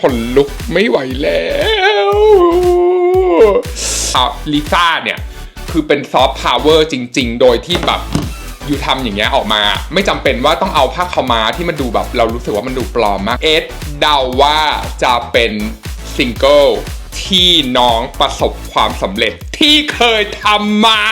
ขนลุกไม่ไหวแล้วอะลิซ่าเนี่ย คือเป็นซอฟต์พาวเวอร์จริง ๆ โดยที่แบบอยู่ทำอย่างเงี้ยออกมา ไม่จำเป็นว่าต้องเอาผ้าขาวม้าที่มันดูแบบเรารู้สึกว่ามันดูปลอมมาก เอสเดาว่าจะเป็นซิงเกิลที่น้องประสบความสำเร็จที่เคยทำมา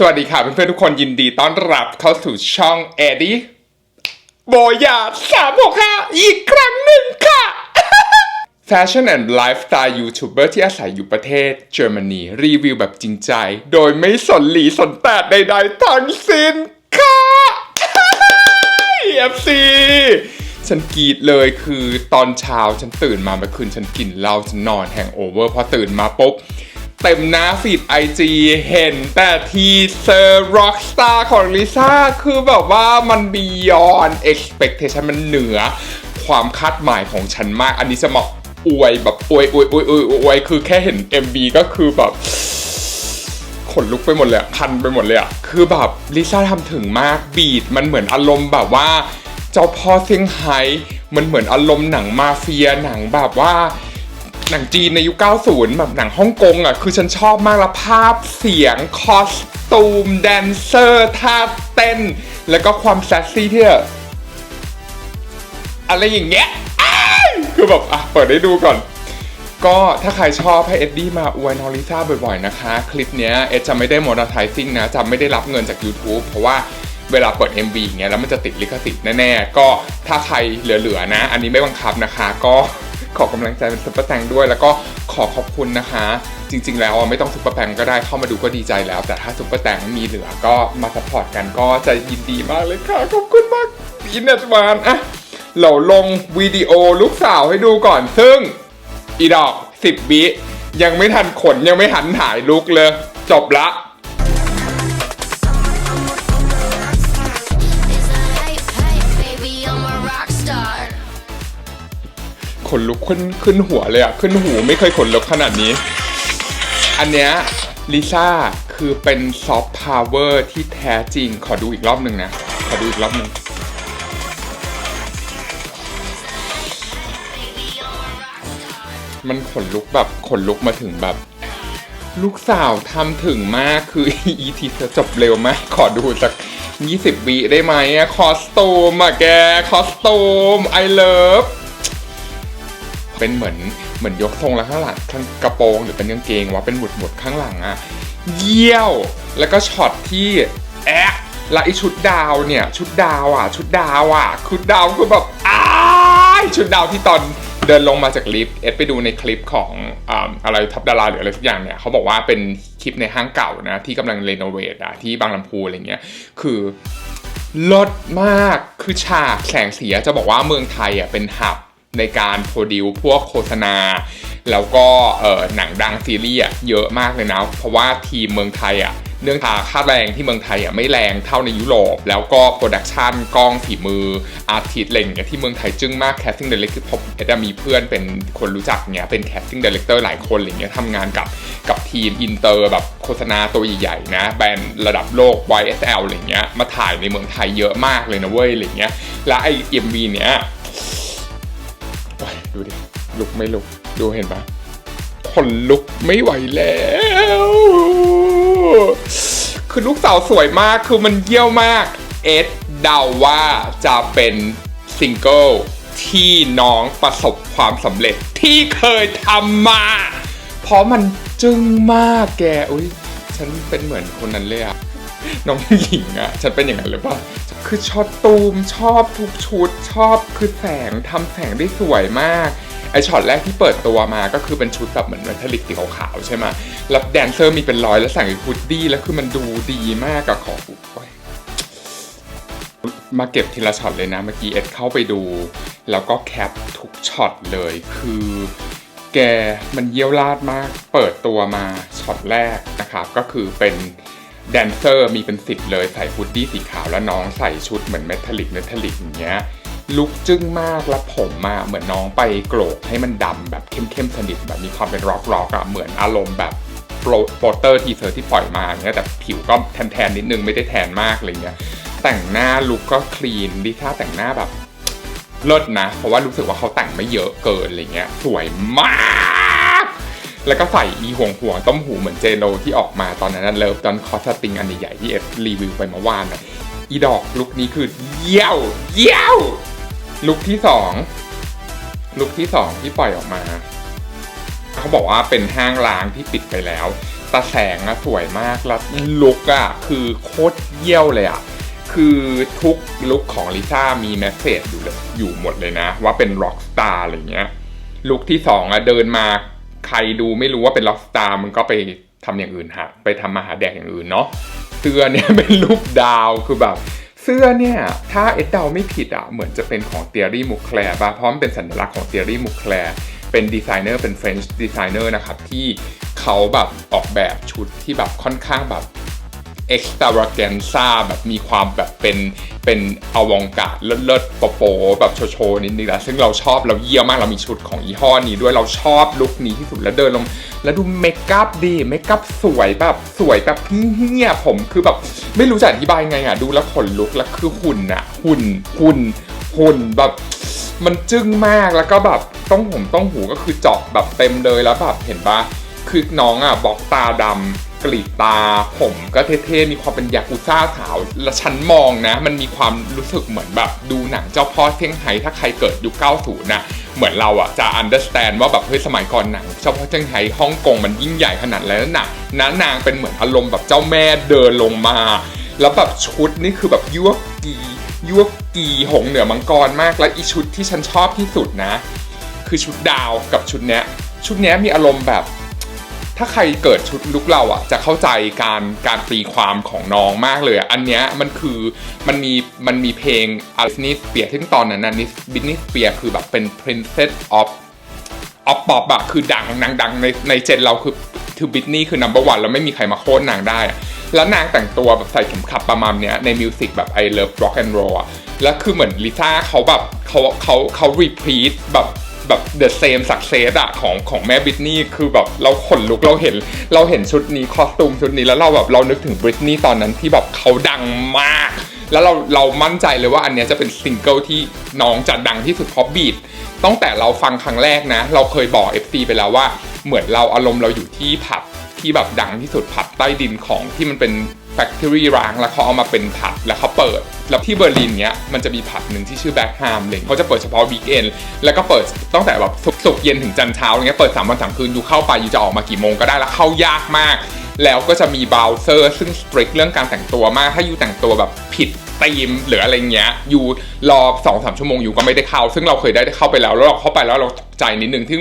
สวัสดีค่ะเพื่อนๆทุกคนยินดีต้อนรับเข้าสู่ช่องเอดี้โบยาสามหกห้าอีกครั้งหนึ่งค่ะ แฟชั่นแอนด์ไลฟ์สไตล์ยูทูบเบอร์ที่อาศัยอยู่ประเทศเยอรมนี รีวิวแบบจริงใจ โดยไม่สนหลีสนแตดใดๆทั้งสิ้นค่ะ FC ฉันกรีดเลยคือตอนเช้าฉันตื่นมาเมื่อคืนฉันกินเหล้าฉันนอนแฮงโอเวอร์พอตื่นมาปุ๊บ เต็มหน้าฟีดไอจีเห็นแต่ทีเซอร์ร็อกสตาร์ของลิซ่าคือแบบว่ามัน beyond expectation มันเหนือความคาดหมายของฉันมาก อันนี้จะมาอวยแบบอวยอวยอวยอวยอวยคือแค่เห็น MV ก็คือแบบขนลุกไปหมดเลยพันไปหมดเลยอะคือแบบลิซ่าทำถึงมากบีดมันเหมือนอารมณ์แบบว่า เจ้าพ่อเซี่ยงไฮ้มันเหมือนอารมณ์หนังมาเฟียหนังแบบว่า หนังจีนในยุค 90 แบบหนังฮ่องกงอะ คือฉันชอบมากละภาพเสียง คอสตูม แดนเซอร์ท่าเต้น แล้วก็ความแซสซี่ที่อะไรอย่างเงี้ยคือแบบอะ เปิดให้ดูก่อน ก็ถ้าใครชอบให้เอ็ดดี้มาอวยนอริซ่าบ่อยๆนะคะ คลิปเนี้ยเอ็ดจะไม่ได้โมน e ไทซิ่งนะจะไม่ได้รับเงินจาก YouTube เพราะว่าเวลาเปิด MV อย่างเงี้ยแล้วมันจะติดลิขสิทธิ์แน่ๆ ก็ถ้าใครเหลือๆนะ อันนี้ไม่บังคับนะคะก็ ขอกำลังใจเป็นซุปเปอร์แตงด้วย แล้วก็ขอขอบคุณนะคะ จริง ๆ แล้วไม่ต้องซุปเปอร์แตงก็ได้เข้ามาดูก็ดีใจแล้ว แต่ถ้าซุปเปอร์แตงมีเหลือก็มาสปอร์ตกันก็จะยินดีมากเลยค่ะ ขอบคุณมากอินเนตวานอะเราลงวิดีโอลูกสาวให้ดูก่อนซึ่งอีดอกสิบวิยังไม่ทันขนยังไม่หันถ่ายลุกเลย จบละ ขนลุกขึ้นขึ้นหัวเลยอะขึ้นหูไม่เคยขนลุกขนาดนี้ อันเนี้ยลิซ่าคือเป็นซอฟต์พาวเวอร์ที่แท้จริง ขอดูอีกรอบหนึ่งนะ ขอดูอีกรอบหนึ่งมันขนลุกแบบขนลุกมาถึงแบบ ลูกสาวทำถึงมากคืออีทีเธอจบเร็วมาก ขอดูสัก 20วิได้ไหมคอสตูมอะแก คอสตูม I love เเป็นเหมือนเหมือนยกทรงแล้วข้างหลังข้างกระโปรงหรือเป็นกางเกงวะเป็นหมุดหมุดข้างหลังอะเยี่ยว แล้วก็ช็อตที่แอะแล้วไอชุดดาวเนี่ย ชุดดาวอะชุดดาวอะชุดดาวคือแบบอ้าชุดดาวที่ตอนเดินลงมาจากลิฟต์เอ็ดไปดูในคลิปของอะไรทับดาราหรืออะไรสักอย่างเนี่ยเขาบอกว่าเป็นคลิปในห้างเก่านะ ที่กำลังรีโนเวทอะที่บางลำพูอะไรเงี้ยคือลดมากคือฉากแสงเสีอะจะบอกว่าเมืองไทยอะเป็นหับ ในการโปรดิวพวกโฆษณา แล้วก็หนังดังซีรีส์เยอะมากเลยนะ เพราะว่าทีมเมืองไทยอะเนื่องจากค่าแรงที่เมืองไทยอะไม่แรงเท่าในยุโรป แล้วก็โปรดักชันกล้องฝีมือ อาร์ติสอะไรอย่างเงี้ยที่เมืองไทยจึ้งมากแคสติ้งเด r เ c กผมเอ็ดมีเพื่อนเป็นคนรู้จักเงี้ยเป็นแคสติ้งเดเลกเตอร์หลายคนอะไรเงี้ยทำงานกับกับทีมอินเตอร์แบบโฆษณาตัวใหญ่ๆนะแบรนด์ระดับโลก YSL อะไรเงี้ยมาถ่ายในเมืองไทยเยอะมากเลยนะเว้ยอะไรเงี้ยแล้วไอ้ MV เนี้ยโอ้ย ดูดิ ลุกไม่ลุก ดูเห็นปะขนลุกไม่ไหวแล้ว คือลูกสาวสวยมาก คือมันเยี่ยวมาก เอ็ดเดาว่าจะเป็นซิงเกิลที่น้องประสบความสำเร็จที่เคยทำมา เพราะมันจึ้งมากแก อุ้ยฉันเป็นเหมือนคนนั้นเลยอะน้องหญิงอะฉันเป็นอย่างนั้นหรือเปล่า คือช็อตตูมชอบทุกชุดชอบคือแสงทำแสงได้สวยมากไอช็อตแรกที่เปิดตัวมาก็คือเป็นชุดแบบเหมือนเมทัลลิกสีขาวๆใช่ไหมแล้วแดนเซอร์มีเป็นร้อยแล้วใส่ฮูดดี้แล้วคือมันดูดีมากอะขอโอ้ยมาเก็บทีละช็อตเลยนะ เมื่อกี้เอ็ดเข้าไปดู แล้วก็แคปทุกช็อตเลยคือแกมันเยี่ยวลาดมาก เปิดตัวมาช็อตแรกนะครับ ก็คือเป็น แดนเซอร์มีเป็นสิบเลยใส่ฮูดดี้สีขาวแล้วน้องใส่ชุดเหมือนเมทัลลิกเมทัลลิกอย่างเงี้ยลุกจึ้งมากแล้วผมอะเหมือนน้องไปโกรกให้มันดำแบบเข้มๆสนิทแบบมีความเป็นร็อกร็อกอะเหมือนอารมณ์แบบโปรโปรเตอร์ทีเซอร์ที่ปล่อยมาเงี้ยแต่ผิวก็แทนๆนิดนึงไม่ได้แทนมากอะไรเงี้ยแต่งหน้าลุกก็คลีนดิท่าแต่งหน้าแบบเลิศนะ เพราะว่ารู้สึกว่าเขาแต่งไม่เยอะเกินอะไรเงี้ยสวยมาก แล้วก็ใส่อีห่วงห่วงต้มหูเหมือนเจโรที่ออกมาตอนนั้นเลิฟตอนคอสติงอันใหญ่ๆที่เอฟรีวิวไปเมื่อวานนะอีดอกลุคนี้คือเยี่ยวเยี่ยวลุคที่สองลุคที่สองที่ปล่อยออกมา เขาบอกว่าเป็นห้างล้างที่ปิดไปแล้วตาแสงอะสวยมากแล้วลุคอะคือโคตรเยี่ยวเลยอะคือทุกลุคของลิซ่ามีแมสเซจอยู่เลยอยู่หมดเลยนะ ว่าเป็นร็อกสตาร์อะไรเงี้ยลุคที่สองอะเดินมา ใครดูไม่รู้ว่าเป็นล็อกสตาร์มันก็ไปทำอย่างอื่นหาไปทำมาหาแดกอย่างอื่นเนาะเสื้อเนี่ยเป็นรูปดาวคือแบบเสื้อเนี่ยถ้าเอ็ดเดาไม่ผิดอะเหมือนจะเป็นของเตียรี่มุคแคลร์ป่ะเพราะมันเป็นสัญลักษณ์ของเตียรี่มุคแคลร์เป็นดีไซเนอร์เป็นเฟรนช์ดีไซเนอร์นะครับที่เขาแบบออกแบบชุดที่แบบค่อนข้างแบบ เอ็กซ์ตราแกนซ่าแบบมีความแบบเป็นเป็นอวองการเลิศๆโปโปแบบโชว์ๆนิดนึงนะซึ่งเราชอบเราเยี่ยมมากเรามีชุดของยี่ห้อนี้ด้วยเราชอบลุคนี้ที่สุดแล้วเดินลงแล้วดูเมคอัพดีเมคอัพสวยแบบสวยแบบเฮี้ยผมคือแบบไม่รู้จะอธิบายไงอะดูแล้วขนลุกแล้วคือหุ่นอะหุ่นหุ่นหุ่นแบบมันจึ้งมากแล้วก็แบบต้องผมต้องหูก็คือเจาะแบบเต็มเลยแล้วแบบเห็นปะคือน้องอะบอกตาดำ กรีดตา ผมก็เท่ๆ มีความเป็นยากุซ่าสาว แล้วฉันมองนะ มันมีความรู้สึกเหมือนแบบดูหนังเจ้าพ่อเซี่ยงไฮ้ถ้าใครเกิดยุค 90 นะเหมือนเราอะจะ understand ว่าแบบเฮ้ยสมัยก่อนหนังเจ้าพ่อเซี่ยงไฮ้ฮ่องกงมันยิ่งใหญ่ขนาดแล้วนะนะนางเป็นเหมือนอารมณ์แบบเจ้าแม่เดินลงมา แล้วแบบชุดนี่คือแบบยั่วกียั่วกีหงเหนือมังกรมาก และอีชุดที่ฉันชอบที่สุดนะ คือชุดดาวกับชุดเนี้ยชุดเนี้ยมีอารมณ์แบบ ถ้าใครเกิดชุดลุกเราอะ จะเข้าใจการการตีความของน้องมากเลยอะอันเนี้ยมันคือมันมีมันมีเพลงอาริสนิสเปียซึ่งตอนนั้นนะนิสบินนิสเปียคือแบบเป็น princess of ออฟปอปอะคือดังนางดังในในเจนเราคือคือบิทนี่คือนัมเบอร์วันแล้วไม่มีใครมาโค่นนางได้อะแล้วนางแต่งตัวแบบใส่เข็มขัดประมาณเนี้ยในมิวสิกแบบ I love rock and roll อะแล้วคือเหมือนลิซ่าเขาแบบเขาเขาเขารีพีทแบบ แบบ the same success อะของของแม่บิทนี่คือแบบเราขนลุกเราเห็นเราเห็นชุดนี้คอสตูมชุดนี้แล้วเราแบบเรานึกถึงบริตนี่ตอนนั้นที่แบบเขาดังมาก แล้วเราเรามั่นใจเลยว่าอันเนี้ยจะเป็นซิงเกิลที่น้องจะดังที่สุดเพราะบีทตั้งแต่เราฟังครั้งแรกนะ เราเคยบอก FC ไปแล้วว่าเหมือนเราอารมณ์เราอยู่ที่ผับที่แบบดังที่สุดผับใต้ดินของที่มันเป็น แฟคทอรี่ร้างแล้วเขาเอามาเป็นผับแล้วเขาเปิด แล้วที่เบอร์ลินเนี้ยมันจะมีผับหนึ่งที่ชื่อแบ็คฮามเลยเขาจะเปิดเฉพาะวีคเอนแล้วก็เปิดตั้งแต่แบบศุกเย็นถึงจันทร์เช้าอย่างเงี้ยเปิดสามวันสามคืนอยู่เข้าไปอยู่จะออกมากี่โมงก็ได้แล้วเข้ายากมาก แล้วก็จะมีบาวเซอร์ซึ่งสตริกเรื่องการแต่งตัวมากถ้าอยู่แต่งตัวแบบผิดธีมหรืออะไรเงี้ยอยู่รอสองสามชั่วโมงอยู่ก็ไม่ได้เข้า ซึ่งเราเคยได้เข้าไปแล้วแล้วเราเข้าไปแล้วเราตกใจนิดนึงที่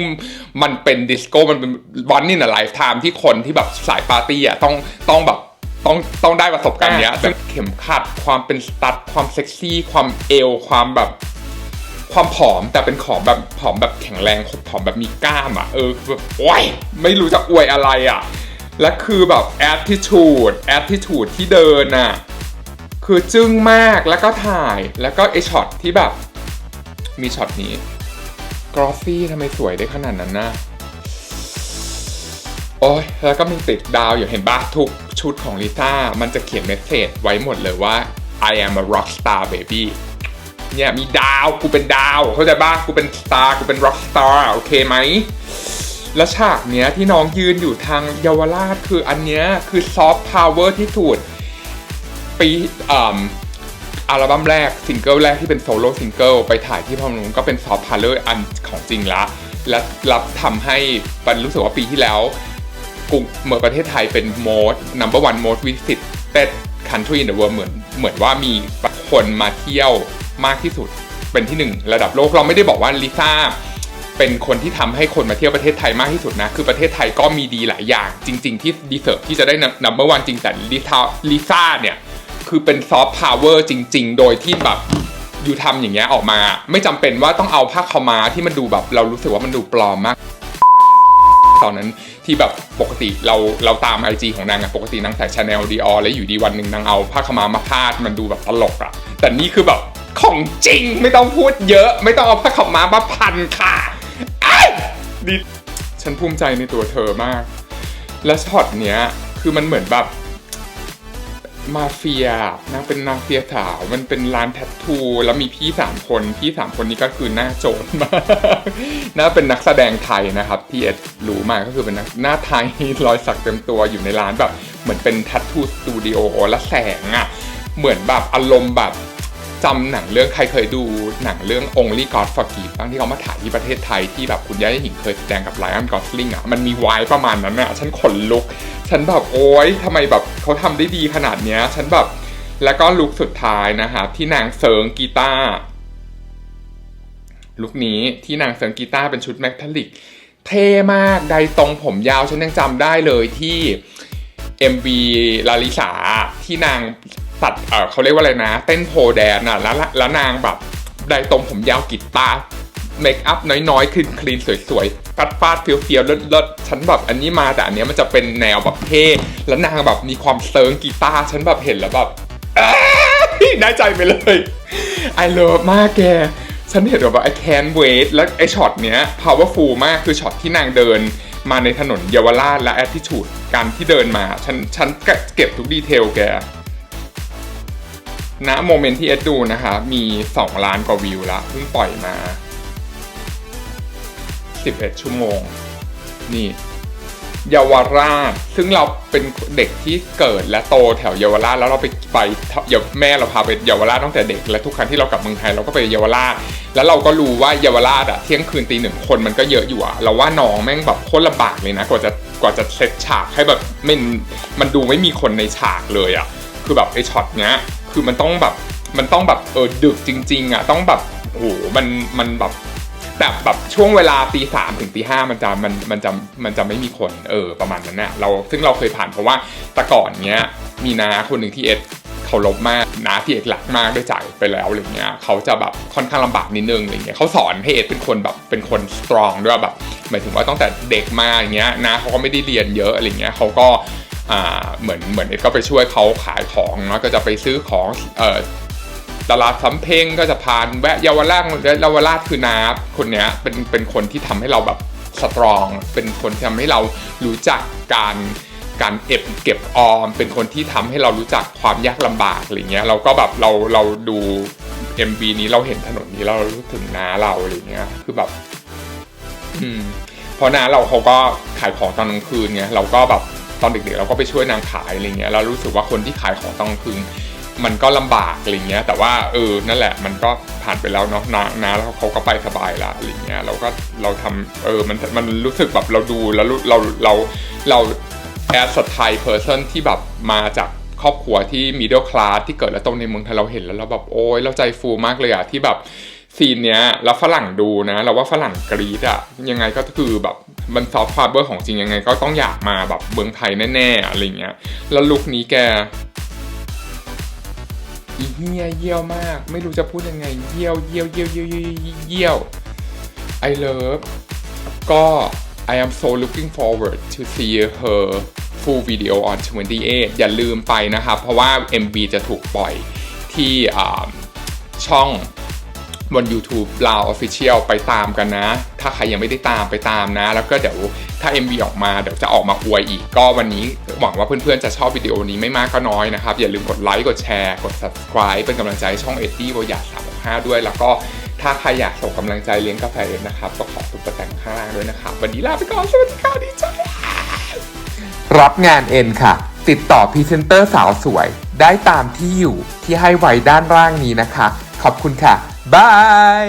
มันเป็นดิสโก้มันเป็นวันนี่นะไลฟ์ไทม์ที่คนที่แบบสายปาร์ตี้อะต้องต้องแบบ ต้องต้องได้ประสบการณ์เนี้ยแต่เข็มขัดความเป็นสตัดความเซ็กซี่ ความเอวความแบบ ความผอมแต่เป็นของแบบผอมแบบแข็งแรงผอมแบบมีกล้ามอะเออคือแบบโอ้ยไม่รู้จะอวยอะไรอะ และคือแบบ attitude attitude ที่เดินอะ คือจึ้งมากแล้วก็ถ่ายแล้วก็ไอช็อตที่แบบ มีช็อตนี้กรอฟฟี่ทำไมสวยได้ขนาดนั้นนะ โอ้ยแล้วก็มีติดดาวอยู่เห็นบ้าทุกชุดของลิซ่ามันจะเขียนเมสเซจไว้หมดเลยว่า I am a rock star baby เนี่ยมีดาวกูเป็นดาวเข้าใจป่ะกูเป็นสตาร์กูเป็นร็อกสตาร์โอเคไหมแล้วฉากเนี้ยที่น้องยืนอยู่ทางเยาวราชคืออันเนี้ยคือซอฟต์พาวเวอร์ที่สุดปีอ่าอัลบั้มแรกซิงเกิลแรกที่เป็นโซโล่ซิงเกิลไปถ่ายที่พม่าก็เป็นซอฟต์พาวเวอร์อันของจริงละ และรับทำให้ปันรู้สึกว่าปีที่แล้ว กรุงเมื่อประเทศไทยเป็น most number one most visited country in the world เหมือนเหมือนว่ามีคนมาเที่ยวมากที่สุดเป็นที่หนึ่งระดับโลกเราไม่ได้บอกว่าลิซ่าเป็นคนที่ทำให้คนมาเที่ยวประเทศไทยมากที่สุดนะ คือประเทศไทยก็มีดีหลายอย่าง จริง ๆ ที่ดีเซิร์ฟที่จะได้นัมเบอร์วันจริงแต่ลิซ่าลิซ่าเนี่ย คือเป็นซอฟต์พาวเวอร์จริง ๆ โดยที่แบบอยู่ทำอย่างเงี้ยออกมา ไม่จำเป็นว่าต้องเอาผ้าขามาที่มันดูแบบเรารู้สึกว่ามันดูปลอมมากาวนั้นที่แบบปกติเราเราตาม IG ของนางอะปกตินางใส่ชาแนลดีออแล้วอยู่ดีวันหนึ่งนางเอาผ้าขาวม้ามาพาดมันดูแบบตลกอะแต่นี่คือแบบของจริงไม่ต้องพูดเยอะ ไม่ต้องเอาผ้าขาวม้ามาพันค่ะไอ้ดิฉันภูมิใจในตัวเธอมาก และช็อตเนี้ยคือมันเหมือนแบบ มาเฟียนางเป็นมาเฟียสาว มันเป็นร้านแทททู แล้วมีพี่สามคน พี่สามคนนี้ก็คือหน้าโจรมากน่าเป็นนักแสดงไทยนะครับ ที่เอ็ดรู้มาก็คือเป็นหน้าไทยรอยสักเต็มตัวอยู่ในร้านแบบ เหมือนเป็นแทททูสตูดิโอและแสงอะ่ะ เหมือนแบบอารมณ์แบบ จำหนังเรื่องใครเคยดูหนังเรื่อง Only God Forgive บ้างที่เขามาถ่ายที่ประเทศไทยที่แบบคุณย่าหญิงเคยแสดงกับไลออนกอสลิงอะมันมีไวายประมาณนั้นอะฉันขนลุก ฉันแบบโอ๊ยทำไมแบบเขาทำได้ดีขนาดเนี้ย ฉันแบบแล้วก็ลุคสุดท้ายนะครับที่นางเซิงกีตาร์ลุคนี้ที่นางเซิงกีตาร์เป็นชุดแมทลิก เท่มากไดตรงผมยาวฉันยังจำได้เลยที่ MV ลาลิสาที่นาง ตัดเออเขาเรียกว่าอะไรนะ เต้นโพแดนอะแล้วแล้วนางแบบได้ตรงผมยาวกีตาเมคอัพน้อยๆคลีนคลีนสวยๆฟัดฟาดเฟี้ยวๆเลิศๆฉันแบบอันนี้มาแต่อันเนี้ยมันจะเป็นแนวแบบเท่แล้วนางแบบมีความเซิร์งกีตาร์ฉันแบบเห็นแล้วแบบได้ใจไปเลย I love มากแก ฉันเห็นแบบว่า I can't wait แล้วไอช็อตเนี้ย powerful มากคือช็อตที่นางเดิน มาในถนนเยาวราชและ attitude การที่เดินมา ฉันฉันเก็บทุกดีเทลแก ณโมเมนต์ที่เอ็ดดูนะคะ มี 2 ล้านกว่าวิวละเพิ่งปล่อยมา 11 ชั่วโมง นี่เยาวราช ซึ่งเราเป็นเด็กที่เกิดและโตแถวเยาวราชแล้วเราไปไปแม่เราพาไปเยาวราชตั้งแต่เด็กและทุกครั้งที่เรากลับเมืองไทยเราก็ไปเยาวราช แล้วเราก็รู้ว่าเยาวราชอะเที่ยงคืนตีหนึ่งคนมันก็เยอะอยู่อะเราว่าน้องแม่งแบบโคตรลำบากเลยนะ กว่าจะกว่าจะเซตฉากให้แบบมันมันดูไม่มีคนในฉากเลยอะคือแบบไอช็อตเนี้ย คือมันต้องแบบมันต้องแบบเออดึกจริง ๆอะต้องแบบโอ้โหมันมันแบบแต่แบบช่วงเวลาตีสามถึงตีห้ามันจะมันมันจะมันจะไม่มีคนเออประมาณนั้นเนี่ยเราซึ่งเราเคยผ่านเพราะว่าแต่ก่อนเนี้ยมีนาคนหนึ่งที่เอ็ดเคารพมากนาที่เอ็ดหลักมากด้จ่ายไปแล้วอะไรเงี้ยเขาจะแบบค่อนข้างลำบากนิดนึงอะไรเงี้ยเขาสอนให้เอ็ดเป็นคนแบบเป็นคนสตรองด้วยแบบหมายถึงว่าตั้งแต่เด็กมาอย่างเงี้ยนาเขาก็ไม่ได้เรียนเยอะอะไรเงี้ยเขาก็ เหมือนเหมือนเอ็ดก็ไปช่วยเขาขายของเนาะก็จะไปซื้อของเออตลาดสำเพ็งก็จะผ่านแวะเยาวราชเยาวราชคือนาคนเนี้ยเป็นเป็นคนที่ทำให้เราแบบสตรอง เป็นคนที่ทำให้เรารู้จักการการเก็บเก็บออม เป็นคนที่ทำให้เรารู้จักความยากลำบากอะไรเงี้ยเราก็แบบเราเราดู MV นี้เราเห็นถนนนี้เรารู้ถึงน้าเราอะไรเงี้ยคือแบบ อืมเพราะน้าเราเขาก็ขายของตอนกลางคืนไงเราก็แบบ ตอนเด็กๆเราก็ไปช่วยนางขายอะไรเงี้ยเรารู้สึกว่าคนที่ขายของตอนกลางคืนมันก็ลำบากอะไรเงี้ย แต่ว่าเออนั่นแหละมันก็ผ่านไปแล้วเนาะนานาแล้วเขาก็ไปสบายละอะไรเงี้ยเราก็เราทำเออมันมันรู้สึกแบบเราดูแล้วรู้เราเราเราแอสไทยเพอร์เซนที่แบบมาจากครอบครัวที่มีเดียลคลาสที่เกิดและโตในเมืองไทยเราเห็นแล้วเราแบบโอ้ยเราใจฟูมากเลยอะที่แบบ ซีนเนี้ยแล้วฝรั่งดูนะเราว่าฝรั่งกรีดอะยังไงก็คือแบบมันซอฟต์พาวเวอร์ของจริงยังไงก็ต้องอยากมาแบบเมืองไทยแน่ๆอะไรเงี้ยแล้วลุคนี้แกอีเหี้ยเยี่ยวมาก ไม่รู้จะพูดยังไง เยี่ยวเยี่ยวเยี่ยวเยี่ยวเยี่ยวเยี่ยว I love ก็ I am so looking forward to see her full video on 28 อย่าลืมไปนะครับ เพราะว่า MV จะถูกปล่อยที่อ่าช่อง บน YouTube เรา Official ไปตามกันนะ ถ้าใครยังไม่ได้ตามไปตามนะ แล้วก็เดี๋ยวถ้า MV ออกมาเดี๋ยวจะออกมาอวยอีก ก็วันนี้หวังว่าเพื่อนๆจะชอบวิดีโอนี้ไม่มากก็น้อยนะครับ อย่าลืมกดไลค์กดแชร์กด subscribe เป็นกำลังใจให้ช่องเอ็ดดี้วอยาสามห้าด้วย แล้วก็ถ้าใครอยากส่งกำลังใจเลี้ยงกาแฟเอ็ดนะครับก็ขอตุกแต่งข้างล่างด้วยนะครับวันนี้ลาไปก่อนสวัสดีค่ะดีใจรับงานเอ็นค่ะ ติดต่อพรีเซนเตอร์สาวสวย ได้ตามที่อยู่ที่ให้ไว้ด้านล่างนี้นะคะ ขอบคุณค่ะ บาย